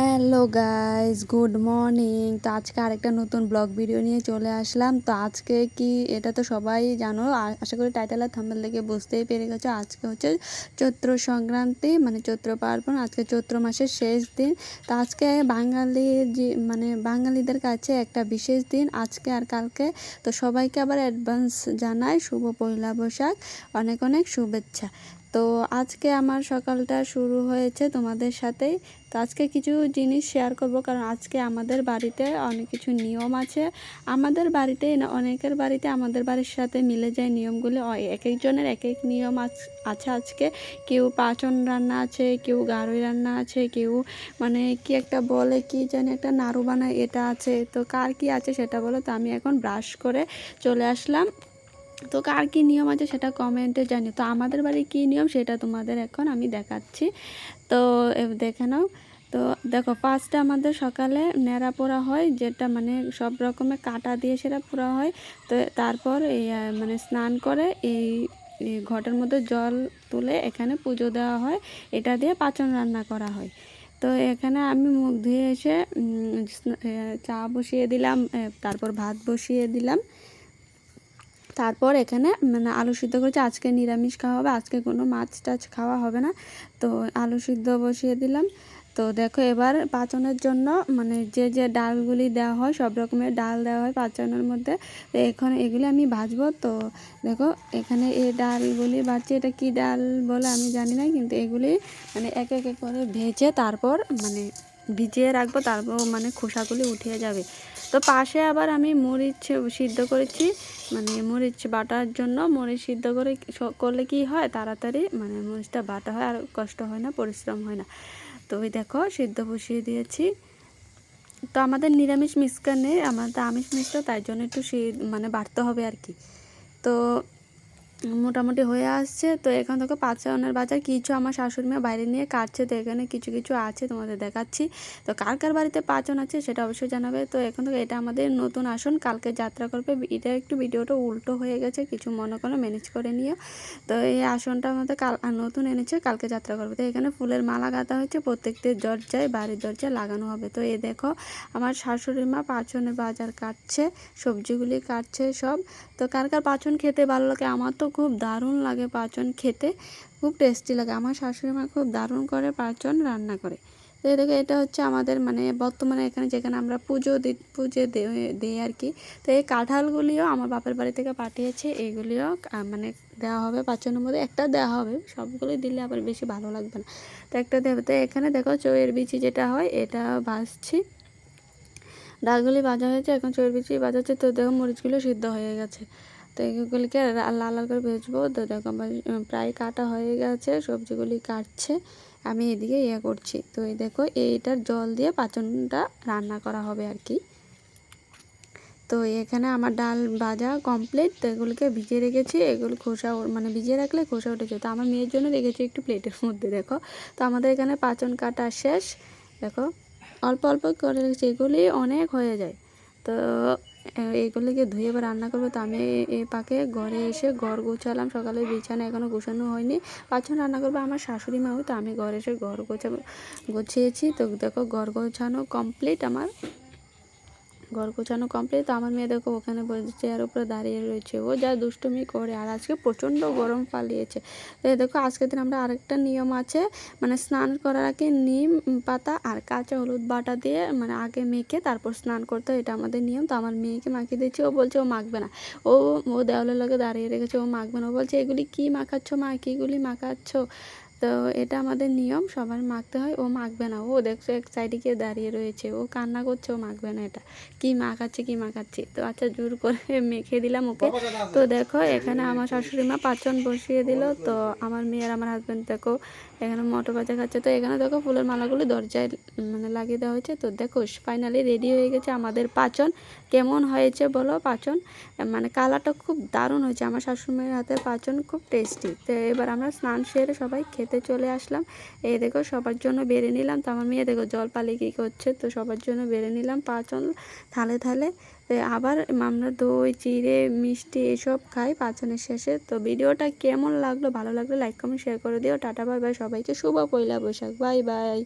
Hello guys good morning তো আজকে আরেকটা নতুন ব্লগ ভিডিও নিয়ে চলে আসলাম। তো আজকে কি এটা তো সবাই জানো। আশা করি টাইটেল আর থাম্বেল দেখে বুঝতেই পেরে গেছো। আজকে হচ্ছে চৈত্র সংক্রান্তি মানে চৈত্র পার্বণ। আজকে চৈত্র মাসের শেষ দিন। তো আজকে বাঙালির যে মানে বাঙালিদের কাছে একটা বিশেষ দিন। আজকে আর কালকে। তো সবাইকে আবার অ্যাডভান্স জানাই শুভ পয়লা বৈশাখ। অনেক অনেক শুভেচ্ছা। তো আজকে আমার সকালটা শুরু হয়েছে তোমাদের সাথেই। তো আজকে কিছু জিনিস শেয়ার করব, কারণ আজকে আমাদের বাড়িতে অনেক কিছু নিয়ম আছে। আমাদের বাড়িতে না, অনেকের বাড়িতে আমাদের বাড়ির সাথে মিলে যায় নিয়মগুলো। এক একজনের এক এক নিয়ম আছ- আজকে। কেউ পাচন রান্না আছে, কেউ গারই রান্না আছে, কেউ মানে কি একটা বলে, কি জানি একটা নাড়ু বানায়, এটা আছে। তো কার কি আছে সেটা বলো? তো আমি এখন ব্রাশ করে চলে আসলাম। তো কার কী নিয়ম আছে সেটা কমেন্টে জানি তো আমাদের বাড়ির কী নিয়ম সেটা তোমাদের এখন আমি দেখাচ্ছি। তো দেখে নাও। তো দেখো ফার্স্টে আমাদের সকালে ন্যাড়া পোড়া হয়, যেটা মানে সব রকমের কাটা দিয়ে সেটা পোড়া হয়। তো তারপর এই মানে স্নান করে এই ঘটের মধ্যে জল তুলে এখানে পুজো দেওয়া হয়। এটা দিয়ে পাচন রান্না করা হয়। তো এখানে আমি মুখ ধুয়ে এসে চা বসিয়ে দিলাম তারপর ভাত বসিয়ে দিলাম। তারপর এখানে মানে আলু সিদ্ধ করেছি। আজকে নিরামিষ খাওয়া হবে, আজকে কোনো মাছ টাছ খাওয়া হবে না। তো আলু সিদ্ধ বসিয়ে দিলাম। তো দেখো এবার পাচনের জন্য মানে যে যে ডালগুলি দেওয়া হয়, সব রকমের ডাল দেওয়া হয় পাচনের মধ্যে। তো এখন এগুলি আমি ভাজবো। তো দেখো এখানে এই ডালগুলি ভাজছি এটা কি ডাল বলে আমি জানি না, কিন্তু এগুলি মানে এক এক করে ভেজে তারপর মানে ভিজিয়ে রাখব, তারপর মানে খোসাগুলি উঠিয়ে যাবে। তো পাশে আবার আমি মরিচ সিদ্ধ করেছি মানে মরিচ বাটার জন্য। মরিচ সিদ্ধ করে করলে কি হয়? তাড়াতাড়ি মানে মরিচটা বাটা হয়, আর কষ্ট হয় না, পরিশ্রম হয় না। তো ওই দেখো, সিদ্ধ বসিয়ে দিয়েছি। তো আমাদের নিরামিষ মিষ্কা নেই আমাদের আমিষ মিষ্টা, তাই জন্য একটু মানে বাড়তে হবে আর কি। তো মোটামুটি হয়ে আসছে। তো এখন দেখো পাঁচায়নের বাজার। কিছু আমার শাশুড়ি মা বাইরে নিয়ে কাটছে, তো এখানে কিছু কিছু আছে তোমাদের দেখাচ্ছি। তো কার কার বাড়িতে পাঁচন আছে সেটা অবশ্যই জানাবে। তো এখন থেকে এটা আমাদের নতুন আসন, কালকে যাত্রা করবে। এটা একটু ভিডিওটা উল্টো হয়ে গেছে, কিছু মনে করো ম্যানেজ করে নিও। তো এই আসনটা আমাদের কাল নতুন এনেছে, কালকে যাত্রা করবে। তো এখানে ফুলের মালা গাঁথা হয়েছে প্রত্যেকটির দরজায় বাড়ির দরজায় লাগানো হবে। তো এ দেখো আমার শাশুড়ি মা পাঁচনের বাজার কাটছে, সবজিগুলি কাটছে সব। তো কার কার পাচন খেতে ভালো লাগে? আমার তো খুব দারুণ লাগে পাচন খেতে। খুব টেস্টি লাগে। আমার শাশুড়ি মা খুব দারুণ করে পাচন রান্না করে। তো দেখো এটা হচ্ছে আমাদের মানে বর্তমানে এখানে যেখানে আমরা পুজো দি পুজো দিই আর কি তো এই কাঁঠালগুলিও আমার বাপের বাড়ি থেকে পাঠিয়েছে। এগুলিও আহ, মানে দেওয়া হবে পাচনের মধ্যে। একটা দেওয়া হবে সবগুলোই দিলে আবার বেশি ভালো লাগবে না। তো একটা দেবে তো এখানে দেখো চইয়ের বিচি যেটা হয় এটা ভাজছি। ডালগুলি ভাজা হয়েছে এখন চর্বিচি ভাজাচ্ছে। তো দেখো মরিচগুলো সিদ্ধ হয়ে গেছে। তো এগুলিকে লাল লাল করে ভেজবো। তো দেখো আমার প্রায় কাটা হয়ে গেছে, সবজিগুলি কাটছে। আমি এদিকে ইয়ে করছি। তো এই দেখো, এইটার জল দিয়ে পাচনটা রান্না করা হবে আর কি। তো এখানে আমার ডাল ভাজা কমপ্লিট তো এগুলোকে ভিজিয়ে রেখেছি। এগুলো খোসা মানে ভিজিয়ে রাখলে খোসা উঠে তো আমার মেয়ের জন্য রেখেছি একটু প্লেটের মধ্যে, দেখো। তো আমাদের এখানে পাচন কাটা শেষ, দেখো। অল্প অল্প করে রেখেছি। এগুলি অনেক হয়ে যায়। তো এ- এইগুলিকে ধুয়ে এবার রান্না করব। তো আমি এ- পাকে ঘরে এসে ঘর গোছালাম। সকালে বিছানা এখনও গোছানো হয়নি। পাঁচজন রান্না করব, আমার শাশুড়ি মাও তো আমি ঘরে এসে ঘর গোছা গোছিয়েছি। তো দেখো, ঘর গোছানো কমপ্লিট আমার। ঘর গোছানো কমপ্লিট তো আমার মেয়ে দেখো ওখানে চেয়ার উপরে দাঁড়িয়ে রয়েছে। ও যা দুষ্টুমি করে, আর আজকে প্রচণ্ড গরম পালিয়েছে। তো দেখো, আজকের দিন আমরা আরেকটা নিয়ম আছে মানে স্নান করার আগে নিম পাতা আর কাঁচা হলুদ বাটা দিয়ে মানে আগে মেখে তারপর স্নান করতে এটা আমাদের নিয়ম। তো আমার মেয়েকে মাখিয়ে দিচ্ছি ও বলছে ও মাখবে না। ও ও দেওয়ালের লগে দাঁড়িয়ে রেখেছে, ও মাখবে না। ও বলছে, এগুলি কী মাখাচ্ছ মা? কীগুলি মাখাচ্ছ? তো এটা আমাদের নিয়ম সবার মাখতে হয়। ও মাখবে না ও দেখছ এক সাইডে গিয়ে দাঁড়িয়ে রয়েছে। ও কান্না করছে ও মাখবে না এটা। কি মাখাচ্ছে কি মাখাচ্ছে? তো আচ্ছা জোর করে মেখে দিলাম ওকে তো দেখো এখানে আমার শাশুড়ি মা পাচন বসিয়ে দিল। তো আমার মেয়ে আর আমার হাজব্যান্ড দেখো এখানে মটর ভাজা খাচ্ছে। তো এখানে দেখো ফুলের মালাগুলো দরজায় মানে লাগিয়ে দেওয়া হয়েছে। তো দেখো ফাইনালি রেডি হয়ে গেছে আমাদের পাচন কেমন হয়েছে বলো পাচন মানে কালারটা খুব দারুণ হয়েছে। আমার শাশুড়ি মায়ের হাতের পাচন খুব টেস্টি তো এবার আমরা স্নান সেরে সবাই খেতে চলে আসলাম। এই দেখো, সবার জন্য বেড়ে নিলাম। তো আমার মেয়ে দেখো, জল পালে কী করছে? তো সবার জন্য বেড়ে নিলাম পাচন থালে থালে। আবার আমরা দই, চিড়ে, মিষ্টি এসব খাই পাচনের শেষে। তো ভিডিওটা কেমন লাগল? ভালো লাগল লাইক কমেন্ট শেয়ার করে দিও। টাটা বাই বাই সবাইকে শুভ পয়লা বৈশাখ। Bye bye